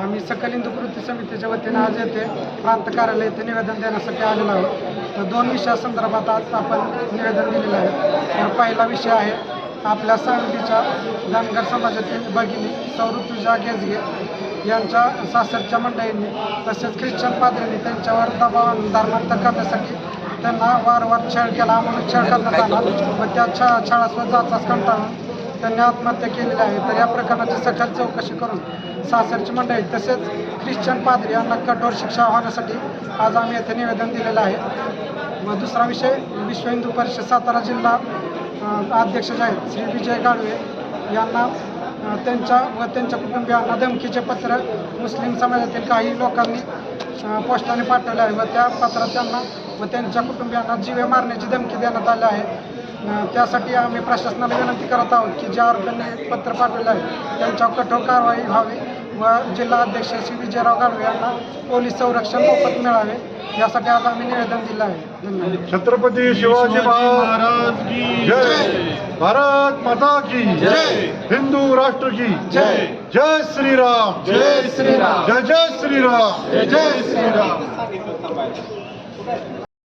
आम्ही सकल हिंदू कृती समितीच्या वतीने आज येथे प्रांत कार्यालय येथे निवेदन देण्यासाठी आलेलो आहोत. तर दोन विषयासंदर्भात आज आपण निवेदन दिलेलं आहे. तर पहिला विषय आहे आपल्या सांगलीच्या धनगर समाजातील भगिनी सौऋतुजा गेजगे यांच्या सासरच्या मंडळींनी तसेच ख्रिश्चन पाद्रींनी त्यांच्यावर दबाव आणून धर्मांतर करण्यासाठी त्यांना वारंवार छळ केला. म्हणून छळ करण्यात आला. व त्या छा छळास्वत जाचाच कंटाळून त्यांनी आत्महत्या केलेली आहे. तर या प्रकरणाची सखल चौकशी करून सासरची मंडळी तसेच ख्रिश्चन पादरी यांना कठोर शिक्षा होण्यासाठी आज आम्ही येथे निवेदन दिलेलं आहे. व दुसरा विषय विश्व हिंदू परिषद सातारा जिल्हा अध्यक्ष जे आहेत श्री विजय गाडवे यांना त्यांच्या व त्यांच्या कुटुंबियांना धमकीचे पत्र मुस्लिम समाजातील काही लोकांनी पोस्टाने पाठवले आहे व त्या पत्रात त्यांना व त्यांच्या कुटुंबियांना जीवे मारण्याची धमकी देण्यात आली आहे. त्यासाठी आम्ही प्रशासनाला विनंती करत आहोत की ज्या आरोपींनी पत्र पाठवले आहे त्यांच्यावर कठोर कारवाई व्हावी व जिल्हा अध्यक्ष श्री विजयराव गाडवे यांना पोलीस संरक्षण मोफत मिळावे यासाठी आज आम्ही निवेदन दिलं आहे. धन्यवाद. छत्रपती शिवाजी महाराज की जय. भारत माता की जय. हिंदू राष्ट्र की जय. जय. श्रीराम. जय श्रीराम. जय जय श्रीराम. जय श्रीराम.